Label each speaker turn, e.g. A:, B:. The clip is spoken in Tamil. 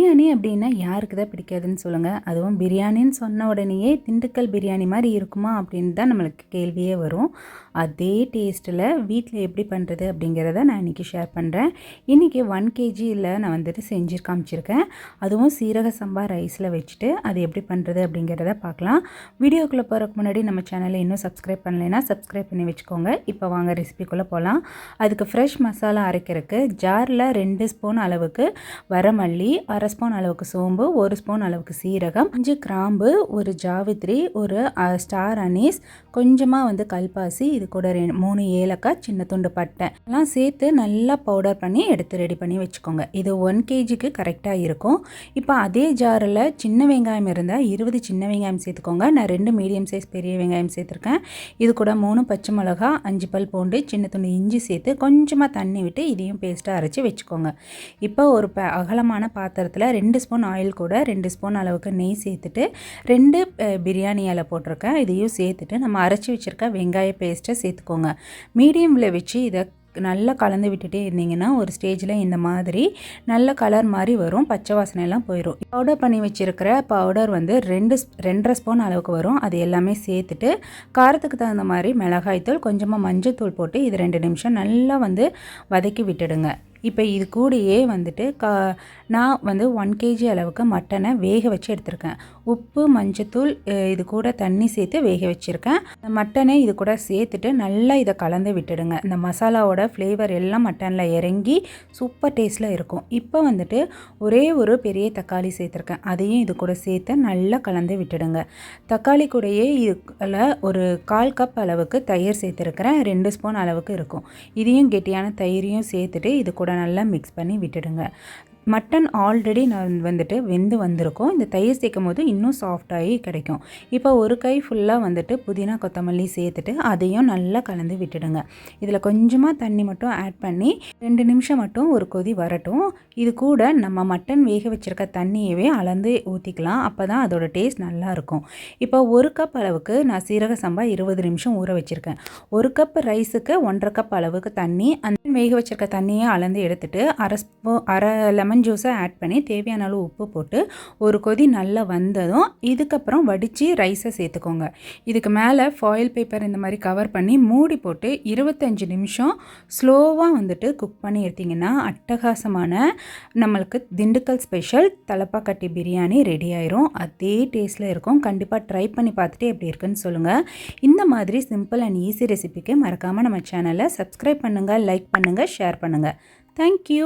A: பிரியாணி அப்படின்னா யாருக்கு தான் பிடிக்காதுன்னு சொல்லுங்கள் அதுவும் பிரியாணின்னு சொன்ன உடனேயே திண்டுக்கல் பிரியாணி மாதிரி இருக்குமா அப்படின்னு தான் நம்மளுக்கு கேள்வியே வரும். அதே டேஸ்ட்டில் வீட்டில் எப்படி பண்ணுறது அப்படிங்கிறத நான் இன்றைக்கி ஷேர் பண்ணுறேன் இன்றைக்கி ஒன் கேஜியில் நான் வந்துட்டு செஞ்சு காமிச்சிருக்கேன். அதுவும் சீரக சம்பா ரைஸில் வச்சுட்டு அது எப்படி பண்ணுறது அப்படிங்கிறத பார்க்கலாம். வீடியோக்குள்ளே போகிறதுக்கு முன்னாடி நம்ம சேனலை இன்னும் சப்ஸ்கிரைப் பண்ணலைன்னா சப்ஸ்கிரைப் பண்ணி வச்சுக்கோங்க. இப்போ வாங்க ரெசிபிக்குள்ளே போகலாம் அதுக்கு ஃப்ரெஷ் மசாலா அரைக்கிறதுக்கு ஜாரில் ரெண்டு ஸ்பூன் அளவுக்கு வரமல்லி அரை ஸ்பூன் அளவுக்கு சோம்பு ஒரு ஸ்பூன் அளவுக்கு சீரகம் அஞ்சு கிராம்பு ஒரு ஜாவித்ரி ஒரு ஸ்டார் அனீஸ் கொஞ்சமாக வந்து கல்பாசி இது கூட ரெண்டு மூணு ஏலக்காய் சின்ன துண்டு பட்டை. எல்லாம் சேர்த்து நல்லா பவுடர் பண்ணி எடுத்து ரெடி பண்ணி வச்சுக்கோங்க. இது ஒன் கேஜிக்கு கரெக்டாக இருக்கும். இப்போ அதே ஜாரில் சின்ன வெங்காயம் இருந்தால் இருபது சின்ன வெங்காயம் சேர்த்துக்கோங்க. நான் ரெண்டு மீடியம் சைஸ் பெரிய வெங்காயம் சேர்த்துருக்கேன். இது கூட மூணு பச்சை மிளகா அஞ்சு பல் பூண்டு சின்ன துண்டு இஞ்சி சேர்த்து கொஞ்சமாக தண்ணி விட்டு இதையும் பேஸ்ட்டாக அரைச்சி வச்சுக்கோங்க. இப்போ ஒரு ப அகலமான பாத்திரத்தில் ரெண்டு ஸ்பூன் ஆயில் கூட ரெண்டு ஸ்பூன் அளவுக்கு நெய் சேர்த்துட்டு ரெண்டு பிரியாணி இலை போட்டிருக்கேன். இதையும் சேர்த்துட்டு நம்ம அரைச்சி வச்சுருக்க வெங்காய பேஸ்ட்டை சேர்த்துக்கோங்க. மீடியமில் வச்சு இதை நல்லா கலந்து விட்டுட்டே இருந்தீங்கன்னா ஒரு ஸ்டேஜில் இந்த மாதிரி நல்ல கலர் மாதிரி வரும். பச்சை வாசனையெல்லாம் போயிடும் பவுடர் பண்ணி வச்சுருக்கிற பவுடர் வந்து ரெண்டு ஸ்- ரெண்டரை ஸ்பூன் அளவுக்கு வரும். அது எல்லாமே சேர்த்துட்டு காரத்துக்கு தகுந்த மாதிரி மிளகாய்த்தூள் கொஞ்சமாக மஞ்சள் போட்டு இது ரெண்டு நிமிஷம் நல்லா வந்து வதக்கி விட்டுடுங்க. இப்போ இது கூடயே வந்துட்டு கா நான் வந்து ஒன் கேஜி அளவுக்கு மட்டனை வேக வச்சு எடுத்திருக்கேன். உப்பு மஞ்சத்தூள் இது கூட தண்ணி சேர்த்து வேக வச்சுருக்கேன். மட்டனை இது கூட சேர்த்துட்டு நல்லா இதை கலந்து விட்டுடுங்க. இந்த மசாலாவோட ஃப்ளேவர் எல்லாம் மட்டனில் இறங்கி சூப்பர் டேஸ்ட்டில் இருக்கும். இப்போ வந்துட்டு ஒரே ஒரு பெரிய தக்காளி சேர்த்துருக்கேன். அதையும் இது கூட சேர்த்து நல்லா கலந்து விட்டுடுங்க. தக்காளி கூடயே இதில் ஒரு கால் கப் அளவுக்கு தயிர் சேர்த்துருக்கிறேன். ரெண்டு ஸ்பூன் அளவுக்கு இருக்கும். இதையும் கெட்டியான தயிரையும் சேர்த்துட்டு இது கூட நல்லா மிக்ஸ் பண்ணி விட்டுடுங்க. மட்டன் ஆல்ரெடி நான் வந்துட்டு வெந்து வந்திருக்கும். இந்த தயிர் சேர்க்கும் போது இன்னும் சாஃப்டாகி கிடைக்கும். இப்போ ஒரு கை ஃபுல்லாக வந்துட்டு புதினா கொத்தமல்லி சேர்த்துட்டு அதையும் நல்லா கலந்து விட்டுடுங்க. இதில் கொஞ்சமாக தண்ணி மட்டும் ஆட் பண்ணி ரெண்டு நிமிஷம் மட்டும் ஒரு கொதி வரட்டும். இது கூட நம்ம மட்டன் வேக வச்சுருக்க தண்ணியவே அளந்து ஊற்றிக்கலாம் அப்போ தான் அதோட டேஸ்ட் நல்லா இருக்கும். இப்போ ஒரு கப் அளவுக்கு நான் சீரக சம்பா இருபது நிமிஷம் ஊற வச்சுருக்கேன். ஒரு கப் ரைஸுக்கு ஒன்றரை கப் அளவுக்கு தண்ணி அந்த வேக வச்சிருக்க தண்ணியை அளந்து எடுத்துகிட்டு அரை ஸ்பூ அரை லெமன் ஜூஸை ஆட் பண்ணி தேவையான அளவு உப்பு போட்டு ஒரு கொதி நல்லா வந்ததும் இதுக்கப்புறம் வடித்து ரைஸை சேர்த்துக்கோங்க. இதுக்கு மேலே ஃபாயில் பேப்பர் இந்த மாதிரி கவர் பண்ணி மூடி போட்டு இருபத்தஞ்சி நிமிஷம் ஸ்லோவாக வந்துட்டு குக் பண்ணி எடுத்திங்கன்னா அட்டகாசமான நம்மளுக்கு திண்டுக்கல் ஸ்பெஷல் தலப்பாக்கட்டி பிரியாணி ரெடி ஆயிரும். அதே டேஸ்ட்டில் இருக்கும். கண்டிப்பாக ட்ரை பண்ணி பார்த்துட்டு எப்படி இருக்குன்னு சொல்லுங்கள் இந்த மாதிரி சிம்பிள் அண்ட் ஈஸி ரெசிபிக்கு மறக்காமல் நம்ம சேனலை சப்ஸ்கிரைப் பண்ணுங்கள் லைக் பண்ணுங்கள் ஷேர் பண்ணுங்கள் தேங்க்யூ